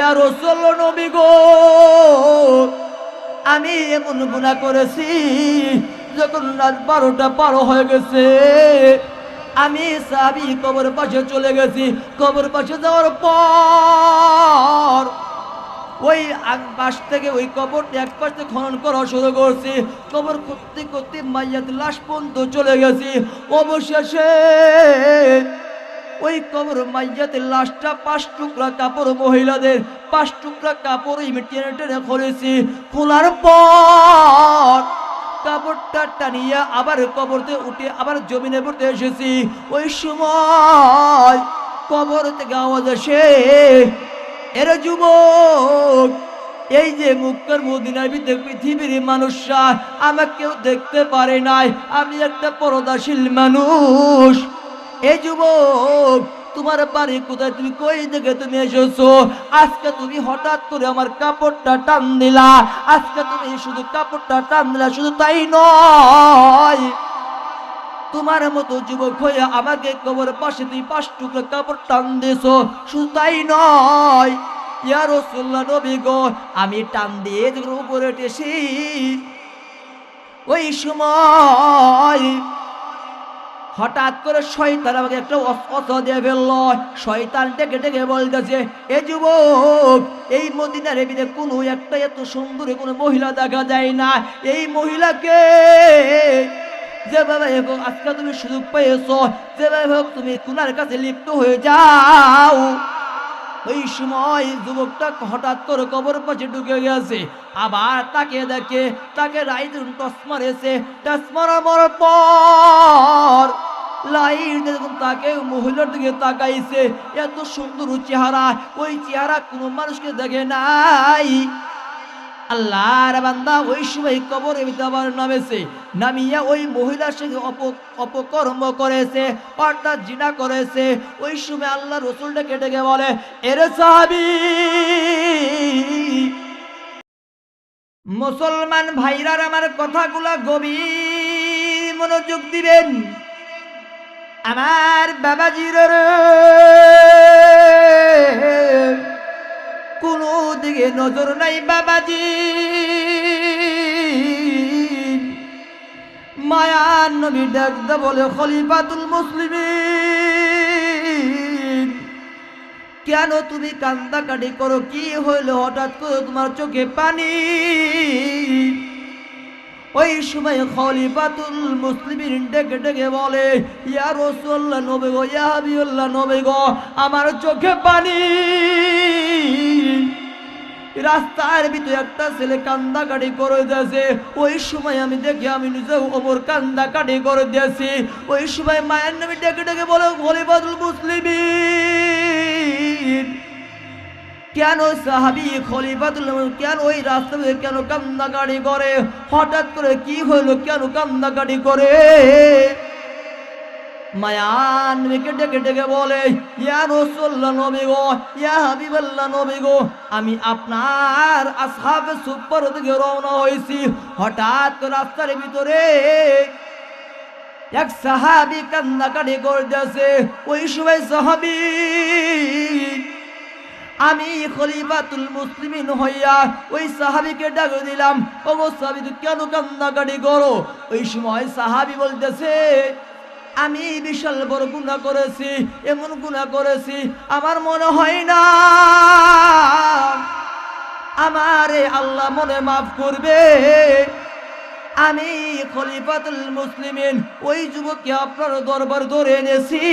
ইয়া রসল নবী গো, আমি এমন গুণা করেছি যখন রাত বারোটা পারো হয়ে গেছে। আমি সাবি কবর পাশে চলে গেছি। কবর পাশে যাওয়ার পর ওই পাশ থেকে ওই কবরটি এক পাশ থেকে খনন করা শুরু করছি। কবর করতে করতে মাইয়াত লাশ পর্যন্ত চলে গেছি। অবশেষে ওই কবর মাইয়াতের লাশটা পাঁচ টুকরা কাপড় মহিলাদের, পাঁচ টুকরা কাপড় আমি টেনে টেনে খুলেছি। খোলার পর কাপড়টা টানিয়ে আবার কবরতে উঠে আবার জমিনে পড়তে এসেছি। ওই সময় কবর থেকে আওয়াজ আসে, এর যুবক, এই যে মুক্তার মদিনার ভিতরে পৃথিবীর মানুষরা, আমাকেও দেখতে পারে নাই। আমি একটা পরদাশীল মানুষ। এই যুবক, তোমার বাড়ি কোথায়? তুমি কই থেকে তুমি এসেছ? আজকে তুমি হঠাৎ করে আমার কাপড়টা টান দিলা। আজকে তুমি শুধু কাপড়টা টান দিলা, শুধু তাই নয়। তোমার মতো যুবক হয়ে আমাকে কবর পাশে তুই পাঁচ টুকরো কাপড় টান দিয়েছ, শুধু তাই নয়। ইয়া রসুল্লাহ নবী গো, আমি টান দিয়ে উপরে উঠেছি। ওই সময় হঠাৎ করে শয়তান আমাকে একটা অস্ত্র দিয়ে ফেলল। শয়তান ডেকে ডেকে বলতেছে, এ যুবক, এই মদিনার এবিতে কোনো একটা এত সুন্দরী কোনো মহিলা দেখা যায় না। এই মহিলাকে যেভাবে হোক আজকে তুমি সুযোগ পেয়েছ, যেভাবে হোক তুমি কুনার কাছে লিপ্ত হয়ে যাও। ওই সময় যুবকটা হঠাৎ করে কবর পাশে ঢুকে গেছে আবার তাকে দেখে, তাকে রাইদুন টস মারেছে। টস মারার পর লাইট তাকে মহিলার দিকে তাকাইছে। এত সুন্দর চেহারা, ওই চেহারা কোনো মানুষকে দেখে নাই। আল্লাহর বান্দা ওই সময় কবরে ভিতরে নামেছে। নামিয়া ওই মহিলার সঙ্গে অপ, অপকর্ম করেছে, অর্থাৎ জিনা করেছে। ওই সময় আল্লাহ রসুলটা কেটে গিয়ে বলে, এরে সাহাবি, মুসলমান ভাইরার আমার কথাগুলা গভীর মনোযোগ দিবেন। আমার বাবাজির কোনো দিকে নজর নাই বাবাজি। মায়ার নবী ডাকতে বলে, খলিফাতুল মুসলিমিন। কেন তুমি কান্দাকাটি করো? কি হইল? হঠাৎ করে তোমার চোখে পানি। ওই সময় খলিফাতুল মুসলিমিন ডেকে ডেকে বলে, ইয়া রসুল্লাহ নবে গো, ইয়া নবে গো, আমার চোখে পানি। রাস্তার ভিতরে একটা ছেলে কান্দাকাটি করে দিয়েছে। ওই সময় আমি দেখি আমি নিজেও ওমর কান্দাকাটি করে দিয়েছি। ওই সময় মায়ের নামে ডেকে ডেকে বলে খলিফাতুল মুসলিমিন, কেন সাহাবি খলিফাতুল কেন ওই রাস্তা দিয়ে কেন কান্দাকাটি করে? হঠাৎ করে কি হইল কেন কান্দাকাটি করে? মায়ান ডেকে ডেকে বলে গো, ইয়া গো, আমি আপনার আসহাবে সুপার দিকে রওনা হয়েছি। হঠাৎ রাস্তার ভিতরে এক সাহাবি কান্নাকাটি করতেছে। ওই সময় সাহাবি, আমি খলিফাতুল মুসলিমিন হইয়া ওই সাহাবিকে ডাক দিলাম। ও সাহাবি কেন কান্নাকাটি করো? ওই সময় সাহাবি বলতেছে আমি বিশাল বড় গুণা করেছি, এমন গুণা করেছি, আমার মনে হয় না। আমারে আল্লাহ মনে মাফ করবে। আমি খলিফাতুল মুসলিমিন, ওই যুবককে আপনার দরবার ধরে এনেছি।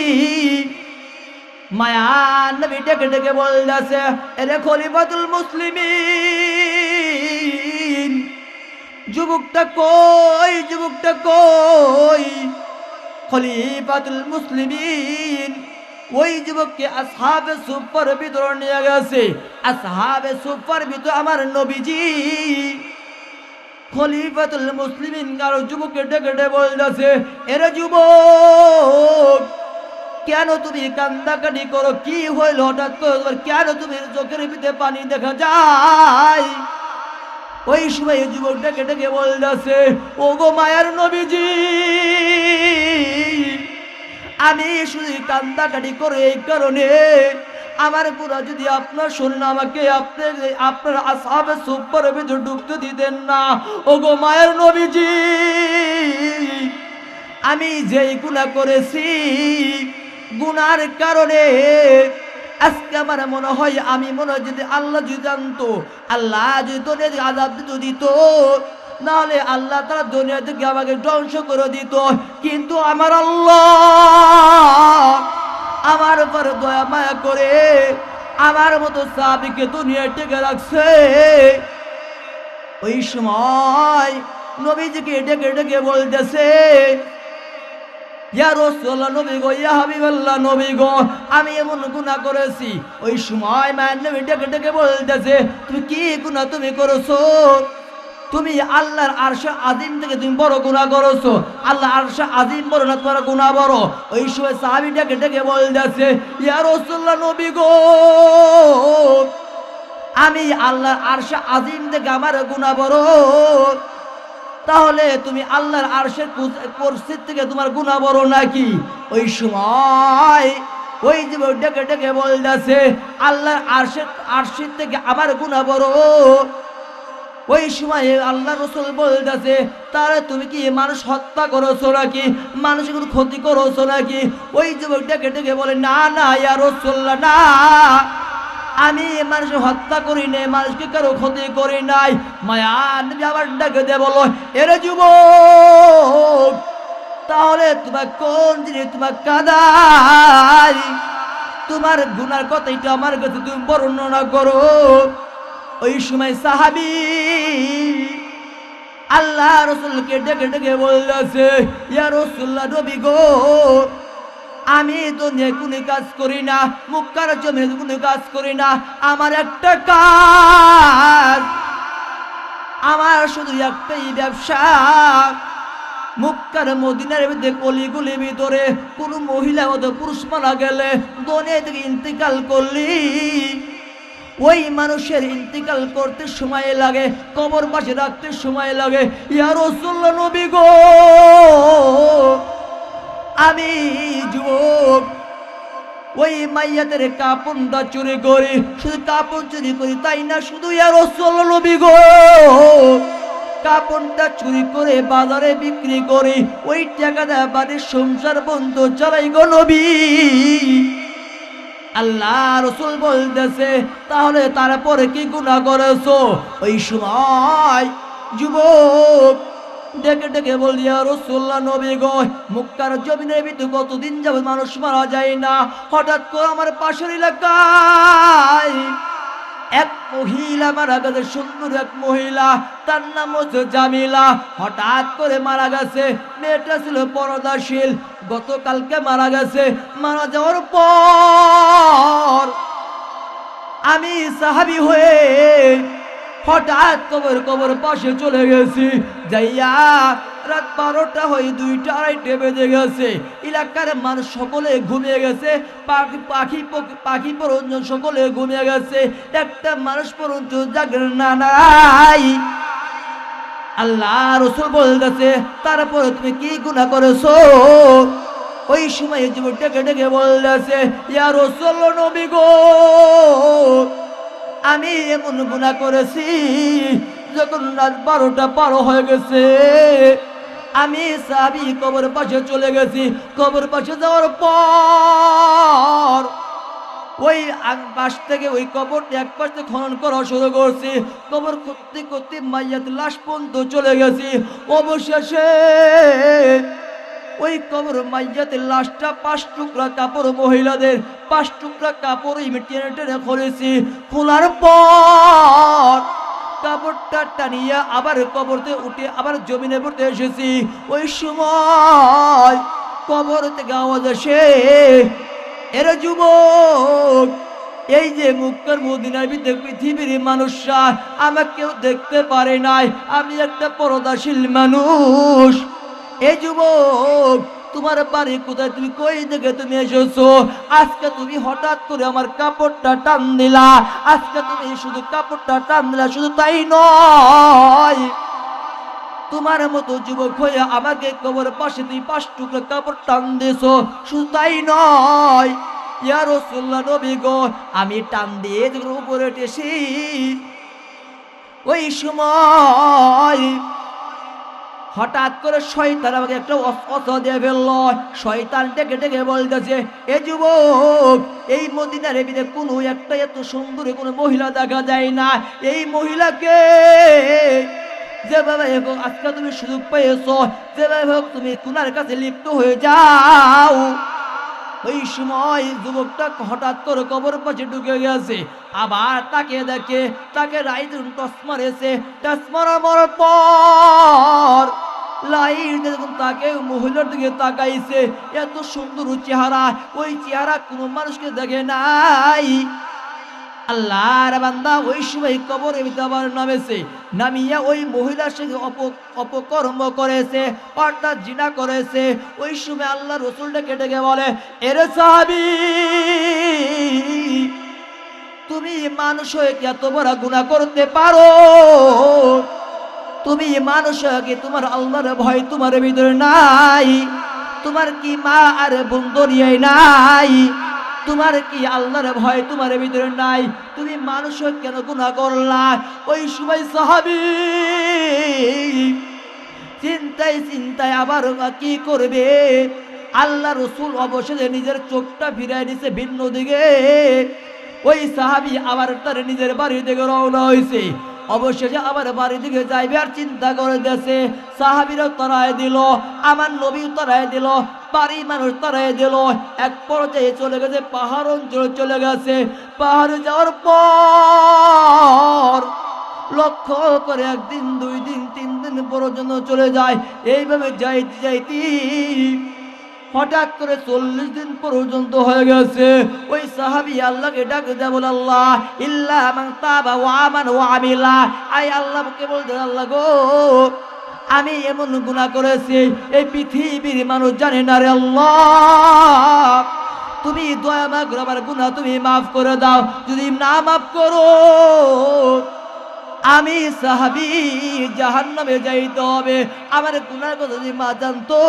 মায়ান নবী ডেকে ডেকে বলতেছে, এরে খলিফাতুল মুসলিমিন, যুবকটা কই যুবকটা কই? খলিফাতুল মুসলিমিন। ওই যুবককে আসহাবে সুপার ভিতর নিয়ে গেছে। আসহাবে সুপার ভিতর আমার নবীজি। খলিফাতুল মুসলিমিন কারও যুবককে ডেকে ডেকে বলতেছে, এরে যুবক, কেন তুমি কান্দাকাটি করো? কি হইল হঠাৎ করে কেন তুমি চোখের ভিতরে পানি দেখা যায়? ওই সময় যুবক ডেকে ডেকে বলতেছে ও গো মায়ার নবীজি আমি শুধু কান্দাকাটি করে এই কারণে আমার গুণা যদি আপনার শুনেন আমাকে আপনার আপনার আসাবে সুপার ভিতরে ঢুকতে দিতেন না। ও গো মায়ের নবীজি, আমি যেই গুণা করেছি, গুনার কারণে আজকে আমার মনে হয় আমি মনে হয় যদি আল্লাহ যদি জানতো, আল্লাহ যদি থেকে আজাব দিত দিত নাহলে আল্লাহ তারা দুনিয়া থেকে আমাকে ধ্বংস করে দিত। কিন্তু আমার আল্লাহ আমার উপর দয়া মায়া করে আমার মতো সাবিকে দুনিয়া টেকে রাখছে। ওই সময় নবীজিকে ডেকে ডেকে বলতেছে আমি এমন গুনাহ করেছি। ওই সময় মায়ের নবী ডেকে ডেকে বলতেছে, তুমি কি গুনাহ তুমি করেছ? তুমি আল্লাহর আরশে আজিম থেকে তুমি বড় গুনাহ করছ। আল্লাহ আরশা আজিম বড় না তোমার গুনাহ বড়। ওই সময় সাহাবী ডেকে ডেকে বলতেছে, ইয়া রাসূলুল্লাহ নবী গো, আমি আল্লাহর আরশা আজিম থেকে আমার গুনাহ বড়। তাহলে তুমি আল্লাহর আরশের পরিস্থিতি থেকে তোমার গুণা বড় নাকি? ওই সময় ওই যে ডেকে ডেকে বলতেছে, আল্লাহর আরশের আরশের থেকে আমার গুণা বড়। ওই সময় আল্লাহ রসুল বলতেছে তাহলে তুমি কি মানুষ হত্যা করেছ নাকি? মানুষের কোনো ক্ষতি করেছ নাকি? ওই যুবক ডেকে ডেকে বলে, না না, ইয়া রসুল্লাহ না। আমি মানুষ হত্যা করি নাই, মানুষকে কারও ক্ষতি করি নাই। মায়া আবার ডাকে দে বলো এরে যুবক, তাহলে তোমার কোন জিনিস তোমার কাদাই তোমার গুনার কথা এটা আমার কাছে তুমি বর্ণনা করো। ওই সময় সাহাবি আল্লাহ রসুলকে ডেকে ডেকে বলতেছে ইয়া রসুল্লাহ নবী গো, আমি দুনিয়ায় কোনো কাজ করি না, মুক্কার জমি কোনো কাজ করি না, আমার একটা কাজ, আমার শুধু একটাই ব্যবসা, মুক্কার মদিনার ভিতরে কলিগুলি ভিতরে কোনো মহিলা মতো পুরুষ মারা গেলে দুনিয়া থেকে ইন্তিকাল করলি। ওই মানুষের ইন্তিকাল করতে সময় লাগে, কবর পাশে রাখতে সময় লাগে। ইয়া রসুল্লাহ নবী গো, আমি যুবক, ওই মাইয়াদের কাপড়টা চুরি করি, শুধু কাপড় চুরি করি, তাই না? শুধু ইয়া রসুল্লাহ নবী গো, কাপড়টা চুরি করে বাজারে বিক্রি করি, ওই টাকাটা বাড়ির সংসার বন্ধ চালাই গো নবী। আল্লাহ রসুল বলতেছে, তাহলে তারপরে কি গুণা করেছ? ওই সময় যুবক ডেকে ডেকে বলিয়া রসুল্লাহ নবী গয় মুক্তার জমিনের ভিতরে কতদিন যাবে মানুষ মারা যায় না? হঠাৎ করে আমার পাশের এলাকায় এক মহিলা মারা গেছে, সুন্দর এক মহিলা। তার নাম হচ্ছে জামিলা। হঠাৎ করে মারা গেছে। মেয়েটা ছিল পরদাশীল। গতকালকে মারা গেছে। মারা যাওয়ার পর আমি সাহাবি হয়ে হঠাৎ কবর কবর পাশে চলে গেছি। যাইয়া রাত বারোটা হয়ে, দুইটা আড়াইটে বেজে গেছে। এলাকার মানুষ সকলে ঘুমিয়ে গেছে, পাখি পাখি পাখি পর্যন্ত সকলে ঘুমিয়ে গেছে। একটা মানুষ পর্যন্ত জাগর না নাই। আল্লাহ রসুল বলতেছে, তারপরে তুমি কি গুণা করেছ? ওই সময় ডেকে ডেকে বলতেছে, ইয়া রসুল নবী গো, আমি এমন গুণা করেছি, যখন রাত বারোটা পারো হয়ে গেছে। আমি সাবি কবর পাশে চলে গেছি। কবর পাশে যাওয়ার পর ওই পাশ থেকে ওই কবরটি এক পাশ খনন করা শুরু করছি। কবর করতে করতে মাইয়াত লাশ পর্যন্ত চলে গেছি। অবশেষে ওই কবর মাইয়াতের লাশটা পাঁচ টুকরা কাপড় মহিলাদের, পাঁচ টুকরা কাপড় টেনে টেনে খুলেছি। খোলার পর কাপড়টা আবার কবরতে উঠে আবার এসেছি। ওই সময় কবর থেকে আওয়াজ এর এই যে মুক্তার পৃথিবীর মানুষরা, আমাকে কেউ দেখতে পারে নাই। আমি একটা পরদাশীল মানুষ। এই যুবক তোমার বাড়ি কোথায়? তুমি কই থেকে তুমি এসেছ? আজকে তুমি হঠাৎ করে আমার কাপড়টা টান দিলা। আজকে তুমি শুধু কাপড়টা টান দিলা, শুধু তাই নয়। তোমার মতো যুবক হয়ে আমাকে কবর পাশে তুই পাঁচ টুকরো কাপড় টান দিয়েছ, শুধু তাই নয়। ইয়া রসুল্লাহ নবী গো, আমি টান দিয়ে উপরে উঠেছি, ওই সময় হঠাৎ করে শয়তান আমাকে একটা অস্ত্র দিয়ে ফেলল। শয়তান ডেকে ডেকে বলতেছে, এ যুবক, এই মদিনার এবিতে কোনো একটা এত সুন্দরী কোনো মহিলা দেখা যায় না। এই মহিলাকে যেভাবে হোক আজকে তুমি সুযোগ পেয়েছ, যেভাবে হোক তুমি কুনার কাছে লিপ্ত হয়ে যাও। ওই সময় যুবকটা হঠাৎ করে কবর পাশে ঢুকে গেছে। আবার তাকে দেখে, তাকে রাইজুন টস মারেছে। টস মারার পর তাকে মহিলার দিকে তাকাইছে, এত সুন্দর চেহারা, ওই চেহারা কোনো মানুষকে দেখে নাই। বান্দা ওই সময় কবরে নামেছে, নামিয়া ওই মহিলার সঙ্গে অপ, অপকর্ম করেছে অর্থাৎ জিনা করেছে। ওই সময় আল্লাহ রসুলটা কেটে গিয়ে বলে, এরে সাহাবি, তুমি মানুষ হয়ে এত বড় গুণা করতে পারো? তুমি মানুষ হয়ে কি তোমার আল্লাহর ভয় তোমার ভিতরে নাই। তোমার কি মা আর বন্ধুরিয়াই নাই? তোমার কি আল্লাহর ভয় তোমার ভিতরে নাই? তুমি মানুষ কেন গুণা করলা? ওই সময় সাহাবি চিন্তায় চিন্তায় আবার কি করবে? আল্লাহ রসুল অবশেষে নিজের চোখটা ফিরাই দিছে ভিন্ন দিকে। ওই সাহাবি আবার তার নিজের বাড়ি থেকে রওনা হয়েছে অবশেষে আবার বাড়ি দিকে যাইবে আর চিন্তা করে দেশে সাহাবিরও তরায় দিল, আমার নবী তরায় দিল বাড়ি মানুষ তরাই দিল। এক পর্যায়ে চলে গেছে, পাহাড় অঞ্চলে চলে গেছে। পাহাড়ে যাওয়ার পর লক্ষ্য করে একদিন, দুই দিন, তিন দিন পর্যন্ত চলে যায়। এইভাবে যাইতে যাইতে হঠাৎ করে চল্লিশ দিন পর্যন্ত হয়ে গেছে। ওই সাহাবি আল্লাহকে ডাকে দেব আল্লাহ, ইল্লা মান তাবা ওয়া আমান আই আল্লাহকে বলতে আল্লাহ গো, আমি এমন গুনাহ করেছি, এই পৃথিবীর মানুষ জানে না রে আল্লাহ। তুমি দয়া মাগ আমার গুনাহ তুমি মাফ করে দাও, যদি না মাফ করো আমি সাহাবি জাহান নামে যাইতে হবে। আমার গুনার কথা যদি মা জানতো,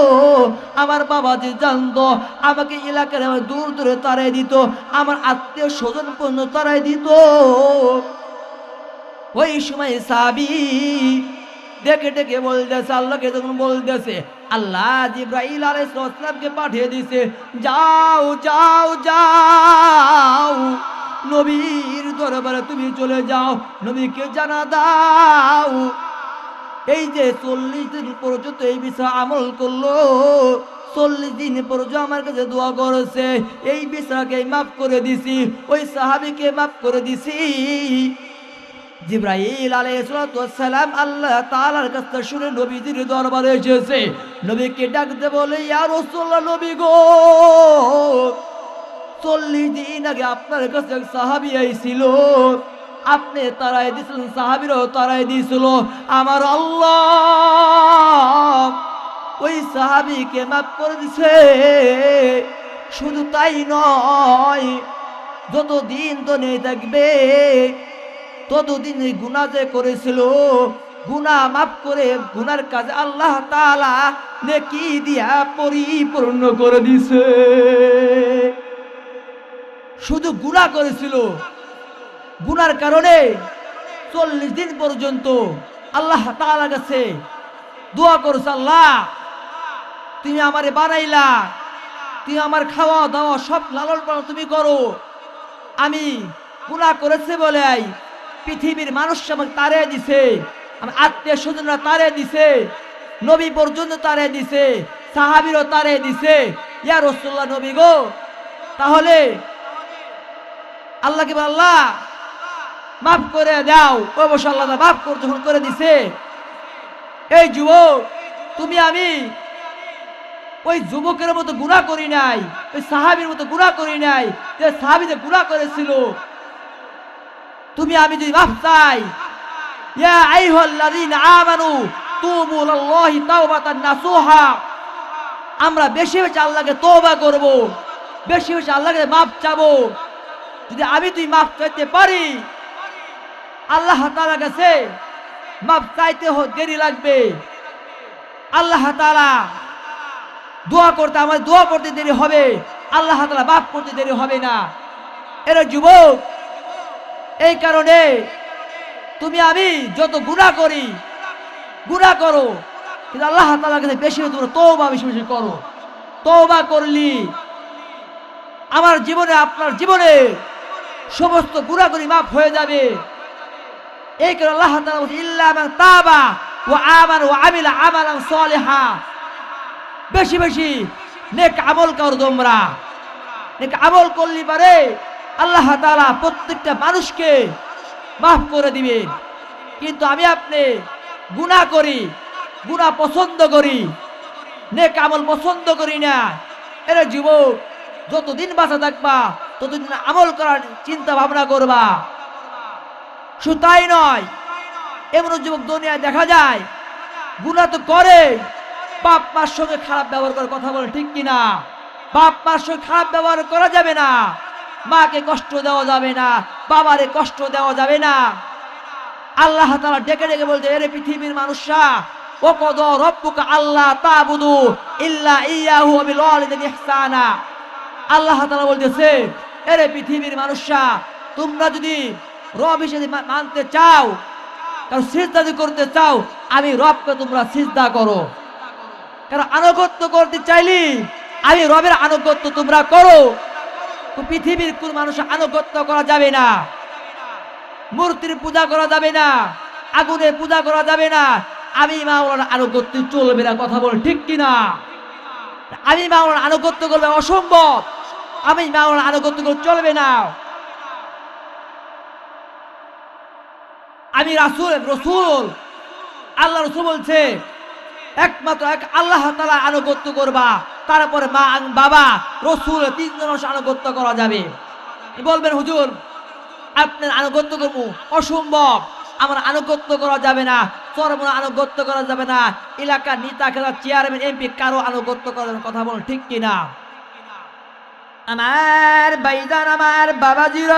আমার বাবা যে জানতো, আমাকে এলাকার আমার দূর দূরে তারাই দিত, আমার আত্মীয় স্বজন পণ্য তারাই দিত। ওই সময় সাবি ডেকে ডেকে বলতেছে, আল্লাহকে তখন বলতেছে, আল্লাহ জিব্রাইল আলাইহিসসালামকে পাঠিয়ে দিছে, যাও যাও যাও। নবীর দরবারে তুমি চলে যাও, নবীকে জানা দাও। এই যে চল্লিশ দিন পর্যন্ত এই বিষয়ে আমল করল, চল্লিশ দিন পর্যন্ত আমার কাছে দোয়া করেছে, এই বিষয়কে মাফ করে দিছি, ওই সাহাবিকে মাফ করে দিছি। জিব্রাইল আলাইহিসসালাম আল্লাহ তাআলার কাছ শুনে নবীজির দরবারে এসেছে, নবীকে ডাকতে বলে, ইয়া রাসূলুল্লাহ, নবী গো! চল্লিশ দিন আগে আপনার কাছে এক সাহাবি আইছিল। আপনি তারাই দিয়েছিলেন সাহাবিরও তারাই দিয়েছিল। আমার আল্লাহ, ওই সাহাবিকে মাফ করে দিছে। শুধু তাই নয়, যতদিন তো নেই থাকবে ততদিন এই গুণা যে করেছিল গুণা মাফ করে, গুনার কাজে আল্লাহ তাআলা নেকি দিয়া পরিপূর্ণ করে দিছে। শুধু গুণা করেছিল। গুনার কারণে চল্লিশ দিন পর্যন্ত আল্লাহ তাআলা কাছে দোয়া করছে, আল্লাহ, তুমি আমারে বানাইলা। তুমি আমার খাওয়া দাওয়া সব লালন পালন তুমি করো। আমি গুণা করেছে বলে পৃথিবীর মানুষ আমাকে তারে দিছে। আমার আত্মীয় স্বজনরা তারে দিছে। নবী পর্যন্ত তারে দিছে। সাহাবিরও তারে দিছে। ইয়া রসুল্লাহ নবী গো, তাহলে আল্লাহকে বল, আল্লাহ মাফ করে দাও। অবশ্য আল্লাহ মাফ করে যখন করে দিছে। এই যুবক তুমি আমি ওই যুবকের মতো গুণা করি নাই ওই সাহাবির মতো গুণা করি নাই যে সাহাবিতে গুণা করেছিল। তুমি আমি যদি মাফ চাই ইয়া আইহাল্লাযীনা আমানু তুবু ইলাল্লাহি তাওবাতান নাসুহা। আমরা বেশি বেশি আল্লাহকে তওবা করব বেশি বেশি আল্লাহকে মাফ চাবো। যদি আমি তুই মাফ চাইতে পারি, আল্লাহ তাআলা কাছে মাফ চাইতে দেরি লাগবে। আল্লাহ তাআলা দোয়া করতে আমার দোয়া করতে দেরি হবে। আল্লাহ তালা মাফ করতে দেরি হবে না। এরা যুবক, এই কারণে তুমি আমি যত গুণা করি গুণা করো। কিন্তু আল্লাহ তালার কাছে বেশি তোমরা তৌবা বেশি বেশি করো। তৌবা করলি, আমার জীবনে, আপনার জীবনে সমস্ত গুণাগুলি মাফ হয়ে যাবে। এই কারণে আল্লাহ তাআলা ইল্লা মান তাবা ওয়া আমানা ওয়া আমিলা আমালান সালিহা। বেশি বেশি নেক আমল করো তোমরা। নেক আমল করলি পারে আল্লাহ তাআলা প্রত্যেকটা মানুষকে মাফ করে দিবে। কিন্তু আমি আপনি গুনাহ করি, গুনাহ পছন্দ করি, নেক আমল পছন্দ করি না। এরা যুবক যতদিন বাঁচা থাকবা ততদিন আমল করার চিন্তা ভাবনা করবা। শুধু তাই নয়, এমন যুবক দুনিয়ায় দেখা যায় গুণা তো করে বাপ মার সঙ্গে খারাপ ব্যবহার করে কথা বলে, ঠিক কিনা? বাপ মার সঙ্গে খারাপ ব্যবহার করা যাবে না। মাকে কষ্ট দেওয়া যাবে না, বাবারে কষ্ট দেওয়া যাবে না। আল্লাহ তাআলা ডেকে ডেকে বলতে এরে পৃথিবীর মানুষরা ও কদ রব্বুকা আল্লাহ তাবুদু ইল্লা ইয়াহু বিল ওয়ালিদাইনি ইহসানা। আল্লাহ তাআলা বলতেছে এরে পৃথিবীর মানুষরা, তোমরা যদি রব হিসেবে মানতে চাও, কারণ সিজদা যদি করতে চাও, আমি রবকে তোমরা সিজদা করো। কারণ আনুগত্য করতে চাইলি আমি রবের আনুগত্য তোমরা করো। পৃথিবীর কোন মানুষের আনুগত্য করা যাবে না। মূর্তির পূজা করা যাবে না। আগুনে পূজা করা যাবে না। আমি মাওলার আনুগত্য চলবে না, কথা বল ঠিক কিনা? আমি মাওলার আনুগত্য করবে অসম্ভব। আমি মাওলার আনুগত্য করলে চলবে না। আমি রাসূল, রসুল। আল্লাহ রসুল বলছে, একমাত্র এক আল্লাহ তালা আনুগত্য করবা। তারপরে মা বাবা, রসুল, তিনজন আনুগত্য করা যাবে। বলবেন, হুজুর, আপনার আনুগত্য করব? অসম্ভব। আমার আনুগত্য করা যাবে না। চরমনা আনুগত্য করা যাবে না। এলাকার নেতা খেলা চেয়ারম্যান এমপি কারও আনুগত্য করা কথা বল ঠিক কিনা? আমার বাইদান আমার বাবাজির